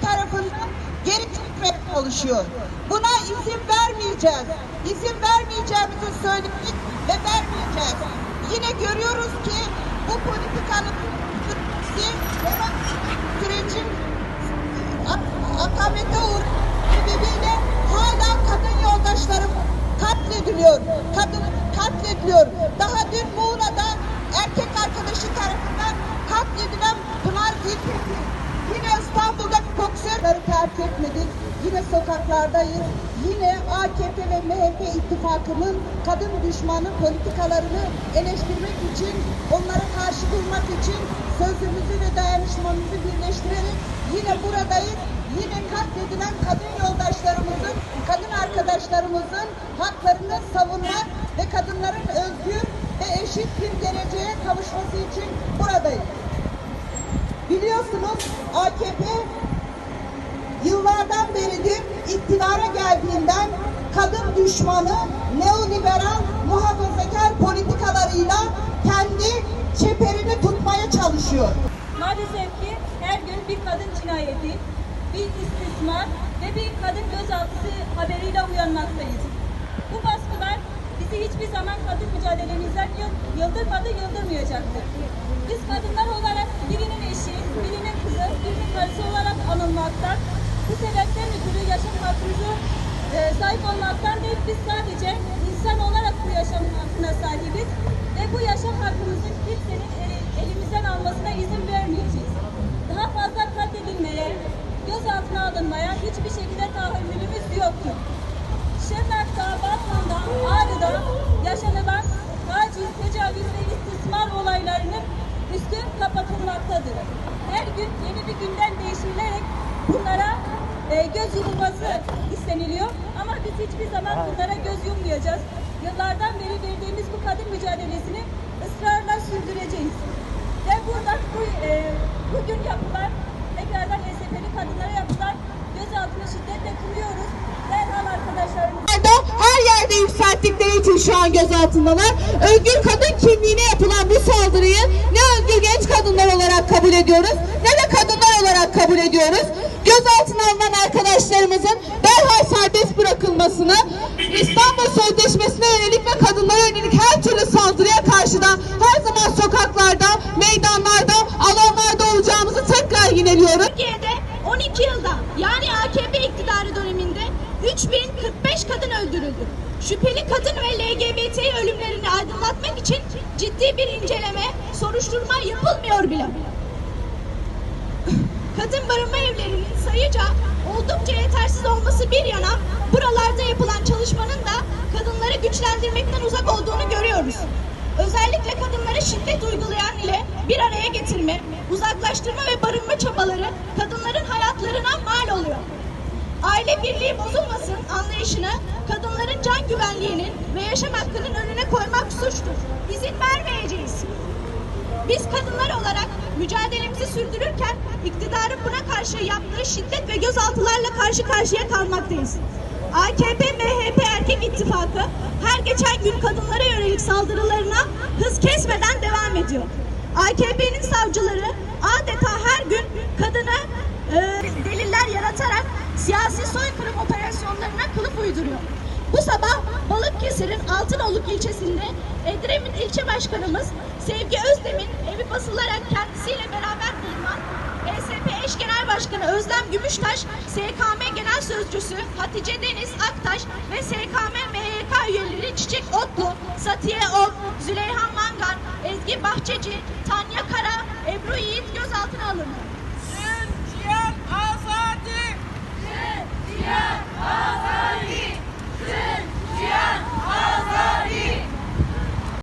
tarafından geri çekmeye çalışıyor. Buna izin vermeyeceğiz. İzin vermeyeceğimizi söyledik ve vermeyeceğiz. Yine görüyoruz ki bu politikanın sürecin ak- akamete sebebiyle hala kadın yoldaşlarım katlediliyor. Kadın katlediliyor. Daha dün Muğla'da erkek arkadaşı tarafından katledilen Pınar Gültekin. Yine İstanbul'da boksörleri terk etmedik. Yine sokaklardayız. Yine AKP ve MHP ittifakının kadın düşmanı politikalarını eleştirmek için, onlara karşı durmak için sözümüzü ve dayanışmamızı birleştirerek yine buradayız. Yine katledilen kadın yoldaşlarımızın, kadın arkadaşlarımızın haklarını savunmak ve kadınların özgür ve eşit bir geleceğe kavuşması için buradayız. Biliyorsunuz AKP yıllardan beridir iktidara geldiğinden kadın düşmanı, neoliberal, muhafazakar politikalarıyla kendi çeperini tutmaya çalışıyor. Maalesef ki her gün bir kadın cinayeti, bir istismar ve bir kadın gözaltısı haberiyle uyanmaktayız. Bu baskılar bizi hiçbir zaman kadın mücadelemizden yıl- yıldırmadı, yıldırmayacaktır. Biz kadınlar olarak birinin eşi, birinin kızı, birinin karısı olarak anılmaktan, bu sebepten ötürü yaşam hakkımızı e, sahip olmaktan değil, biz sadece insan olarak bu yaşam hakkına sahibiz ve bu yaşam hakkımızı kimsenin eli- elimizden almasına izin vermeyeceğiz. Daha fazla katledilmeye, gözaltına alınmaya hiçbir şekilde tahammülümüz yoktur. Şırnak'ta, Batman'da, Ağrı'da yaşanılan taciz, tecavüz ve istismar olaylarının üstü kapatılmaktadır. Her gün yeni bir gündem değiştirilerek bunlara e, göz yumulması isteniliyor. Ama biz hiçbir zaman bunlara göz yummayacağız. Yıllardan beri verdiğimiz bu kadın mücadelesini ısrarla sürdüreceğiz. Ve burada bu, e, bugün yapılan, tekrardan SFL'i kadınlara yapılan gözaltına şiddetle kınıyoruz. Derhal arkadaşlarımız yerde yükselttikleri için şu an gözaltındalar. Özgür kadın kimliğine yapılan bu saldırıyı ne özgür genç kadınlar olarak kabul ediyoruz ne de kadınlar olarak kabul ediyoruz. Gözaltına alınan arkadaşlarımızın derhal serbest bırakılmasını, İstanbul Sözleşmesi'ne yönelik ve kadınlara yönelik her türlü saldırıya karşı da her zaman sokaklarda, meydanlarda, alanlarda olacağımızı tekrar yineliyoruz. Türkiye'de 12 yılda yani AKP iktidarı döneminde 3045 kadın öldürüldü. Şüpheli kadın ve LGBT ölümlerini aydınlatmak için ciddi bir inceleme, soruşturma yapılmıyor bile. Kadın barınma evlerinin sayıca oldukça yetersiz olması bir yana buralarda yapılan çalışmanın da kadınları güçlendirmekten uzak olduğunu görüyoruz. Özellikle kadınlara şiddet uygulayan ile bir araya getirme, uzaklaştırma ve barınma çabaları kadınların hayatlarına mal oluyor. Aile birliği bozulmasın anlayışını kadınların can güvenliğinin ve yaşam hakkının önüne koymak suçtur. İzin vermeyeceğiz. Biz kadınlar olarak mücadelemizi sürdürürken iktidarın buna karşı yaptığı şiddet ve gözaltılarla karşı karşıya kalmaktayız. AKP MHP erkek ittifakı her geçen gün kadınlara yönelik saldırılarına hız kesmeden devam ediyor. AKP'nin savcıları adeta her gün kadına e, deliller yaratarak siyasi soykırım operasyonlarına kılıf uyduruyor. Bu sabah Balıkesir'in Altınoluk ilçesinde Edremit ilçe başkanımız Sevgi Özdem'in evi basılarak kendisiyle beraber bulunan ESP eş genel başkanı Özlem Gümüştaş, SKM genel sözcüsü Hatice Deniz Aktaş ve SKM MYK üyeleri Çiçek Otlu, Satiye Ok, Züleyha Mangan, Ezgi Bahçeci, Tanya Kara, Ebru Yiğit gözaltına alındı.